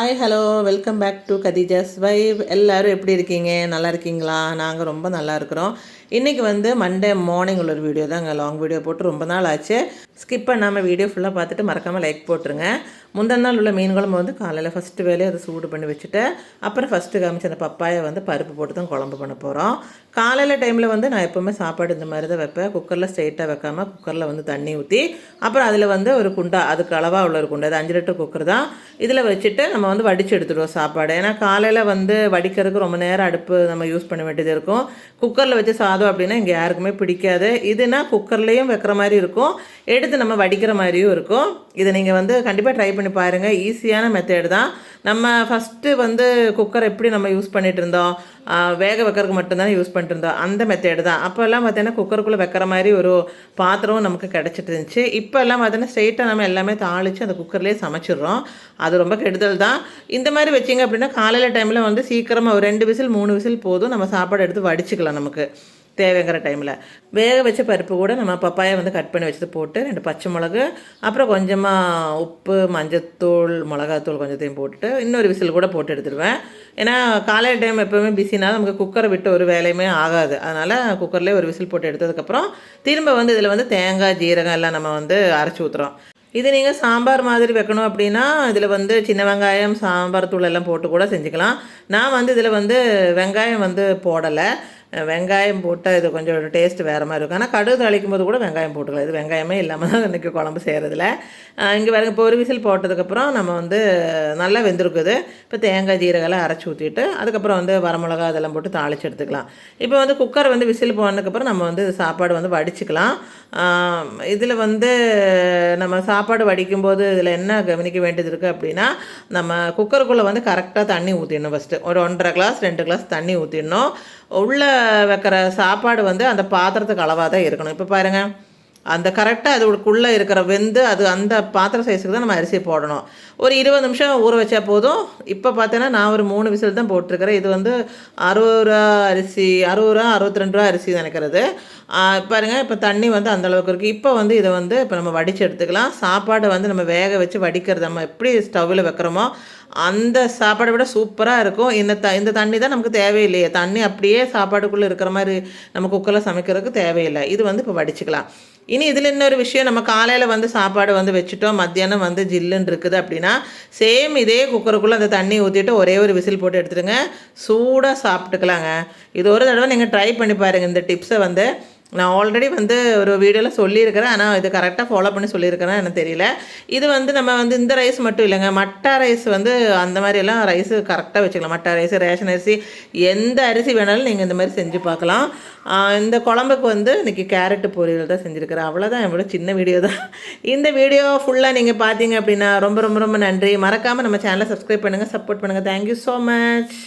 Hi hello welcome back to Khadija's vibe எல்லோரும் எப்படி இருக்கீங்க? நல்லா இருக்கீங்களா? நாங்கள் ரொம்ப நல்லா இருக்கிறோம். இன்றைக்கி வந்து மண்டே மார்னிங் உள்ள ஒரு வீடியோ தாங்க. லாங் வீடியோ போட்டு ரொம்ப நாள் ஆச்சு. ஸ்கிப் பண்ணாமல் வீடியோ ஃபுல்லாக பார்த்துட்டு மறக்காமல் லைக் போட்டுருங்க. முந்தின நாள் உள்ள மீன் குழம்பு வந்து காலையில் ஃபஸ்ட்டு வேலையை அதை சூடு பண்ணி வச்சுட்டு அப்புறம் ஃபஸ்ட்டு காமிச்ச அந்த பப்பாயை வந்து பருப்பு போட்டு தான் குழம்பு பண்ண போகிறோம் காலையில் டைமில் வந்து நான் எப்போவுமே சாப்பாடு இந்த மாதிரி தான் வைப்பேன். குக்கரில் ஸ்ட்ரெயிட்டாக வைக்காமல் குக்கரில் வந்து தண்ணி ஊற்றி அப்புறம் அதில் வந்து ஒரு குண்டா அதுக்கு அளவாக உள்ள ஒரு குண்டா அது அஞ்சு லிட்டர் குக்கர் தான். இதில் வச்சுட்டு நம்ம வந்து வடித்து எடுத்துடுவோம் சாப்பாடு. ஏன்னா காலையில் வந்து வடிக்கிறதுக்கு ரொம்ப நேரம் அடுப்பு நம்ம யூஸ் பண்ண வேண்டியது இருக்கும். குக்கரில் வச்சு சாதம் அப்படின்னா இங்கே யாருக்குமே பிடிக்காது. இதுனா குக்கர்லேயும் வைக்கிற மாதிரி இருக்கும். எடுத்து நம்ம வடிக்கிற மாதிரியும் இருக்கும். இதை நீங்கள் வந்து கண்டிப்பாக ட்ரை பண்ணி பாருங்கள் ஈஸியான மெத்தேடு தான். நம்ம ஃபஸ்ட்டு வந்து குக்கர் எப்படி நம்ம யூஸ் பண்ணிகிட்டு இருந்தோம்? வேக வைக்கிறதுக்கு மட்டும்தான் யூஸ் பண்ணிட்டு இருந்தோம். அந்த மெத்தேடு தான். அப்போல்லாம் பார்த்தீங்கன்னா குக்கருக்குள்ளே வைக்கிற மாதிரி ஒரு பாத்திரமும் நமக்கு கிடச்சிட்டு இருந்துச்சு. இப்போ எல்லாம் பார்த்தீங்கன்னா ஸ்ட்ரெயிட்டாக நம்ம எல்லாமே தாளித்து அந்த குக்கர்லேயே சமைச்சிடுறோம். அது ரொம்ப கெடுதல் தான். இந்த மாதிரி வச்சிங்க அப்படின்னா காலையில் டைமில் வந்து சீக்கிரமாக ஒரு ரெண்டு விசில் மூணு விசில் போதும். நம்ம சாப்பாடு எடுத்து வடிச்சுக்கலாம் நமக்கு தேவைங்கிற டைமில் வேக வச்ச பருப்பு கூட நம்ம பப்பாயை வந்து கட் பண்ணி வச்சது போட்டு ரெண்டு பச்சை மிளகு அப்புறம் கொஞ்சமாக உப்பு மஞ்சத்தூள் மிளகாத்தூள் கொஞ்சத்தையும் போட்டுட்டு இன்னொரு விசில் கூட போட்டு எடுத்துடுவேன். ஏன்னா காலை டைம் எப்போவுமே பிஸினா நமக்கு குக்கரை விட்டு ஒரு வேலையுமே ஆகாது. அதனால் குக்கர்லேயே ஒரு விசில் போட்டு எடுத்ததுக்கப்புறம் திரும்ப வந்து இதில் வந்து தேங்காய் ஜீரகம் எல்லாம் நம்ம வந்து அரைச்சி ஊற்றுறோம் இது நீங்கள் சாம்பார் மாதிரி வைக்கணும் அப்படின்னா இதில் வந்து சின்ன வெங்காயம் சாம்பார் தூள் எல்லாம் போட்டு கூட செஞ்சுக்கலாம். நான் வந்து இதில் வந்து வெங்காயம் வந்து போடலை. வெங்காயம் போட்டால் இது கொஞ்சம் டேஸ்ட் வேறு மாதிரி இருக்கும். ஆனால் கடுகு தாளிக்கும் போது கூட வெங்காயம் போட்டுக்கலாம். இது வெங்காயமே இல்லாமல் தான் இன்றைக்கி குழம்பு செய்கிறதுல இங்கே வேறு இப்போ ஒரு விசில் போட்டதுக்கப்புறம் நம்ம வந்து நல்லா வெந்திருக்குது. இப்போ தேங்காய் ஜீரகெல்லாம் அரைச்சி ஊற்றிட்டு அதுக்கப்புறம் வந்து வரமிளகா அதெல்லாம் போட்டு தாளித்து எடுத்துக்கலாம். இப்போ வந்து குக்கர் வந்து விசில் போனதுக்கப்புறம் நம்ம வந்து சாப்பாடு வந்து வடிச்சுக்கலாம். இதில் வந்து நம்ம சாப்பாடு வடிக்கும்போது இதில் என்ன கவனிக்க வேண்டியது இருக்குது அப்படின்னா நம்ம குக்கருக்குள்ளே வந்து கரெக்டாக தண்ணி ஊற்றிடணும் ஃபஸ்ட்டு ஒரு ஒன்றரை கிளாஸ் ரெண்டு கிளாஸ் தண்ணி ஊற்றிடணும் உள்ளே வைக்கிற சாப்பாடு வந்து அந்த பாத்திரத்துக்கு அளவாக தான் இருக்கணும். இப்போ பாருங்கள் அந்த கரெக்டாக அதுக்குள்ளே இருக்கிற வெந்து அது அந்த பாத்திர சைஸுக்கு தான் நம்ம அரிசி போடணும். ஒரு இருபது நிமிஷம் ஊற வச்சா போதும். இப்போ பார்த்தேன்னா நான் ஒரு மூணு விசில் தான் போட்டிருக்கிறேன். இது வந்து அறுபது ரூபா அரிசி அறுபது ரூபா அறுபத்தி ரெண்டு ரூபா அரிசி நினைக்கிறது. பாருங்க இப்போ தண்ணி வந்து அந்தளவுக்கு இருக்குது இப்போ வந்து இதை வந்து இப்போ நம்ம வடித்து எடுத்துக்கலாம். சாப்பாடை வந்து நம்ம வேக வச்சு வடிக்கிறது நம்ம எப்படி ஸ்டவ்வில் வைக்கிறோமோ அந்த சாப்பாடை விட சூப்பராக இருக்கும். இந்த த இந்த தண்ணி தான் நமக்கு தேவையில்லையே. தண்ணி அப்படியே சாப்பாடுக்குள்ளே இருக்கிற மாதிரி நம்ம குக்கரில் சமைக்கிறதுக்கு தேவையில்லை. இது வந்து இப்போ வடிச்சுக்கலாம் இனி இதில் இன்னொரு விஷயம் நம்ம காலையில் வந்து சாப்பாடு வந்து வச்சுட்டோம். மத்தியானம் வந்து ஜில்லுன்னு இருக்குது அப்படின்னா சேம் இதே குக்கருக்குள்ளே அந்த தண்ணி ஊற்றிட்டு ஒரே ஒரு விசில் போட்டு எடுத்துடுங்க. சூடாக சாப்பிட்டுக்கலாங்க. இது ஒரு தடவை நீங்கள் ட்ரை பண்ணி பாருங்கள் இந்த டிப்ஸை வந்து நான் ஆல்ரெடி வந்து ஒரு வீடியோவில் சொல்லியிருக்கிறேன். ஆனால் இது கரெக்டாக ஃபாலோ பண்ணி சொல்லியிருக்கிறேன் எனக்கு தெரியல. இது வந்து நம்ம வந்து இந்த ரைஸ் மட்டும் இல்லைங்க. மட்டா ரைஸ் வந்து அந்த மாதிரியெல்லாம் ரைஸு கரெக்டாக வச்சுக்கலாம். மட்டா ரைஸ் ரேஷன் அரிசி எந்த அரிசி வேணாலும் நீங்கள் இந்த மாதிரி செஞ்சு பார்க்கலாம். இந்த குழம்புக்கு வந்து இன்றைக்கி கேரட்டு பொரியல் தான் செஞ்சுருக்கிறேன். அவ்வளோதான் என்னோட சின்ன வீடியோ தான். இந்த வீடியோ ஃபுல்லாக நீங்கள் பார்த்தீங்க அப்படின்னா ரொம்ப ரொம்ப ரொம்ப நன்றி. மறக்காமல் நம்ம சேனலை சப்ஸ்கிரைப் பண்ணுங்கள் சப்போர்ட் பண்ணுங்கள் தேங்க்யூ ஸோ மச்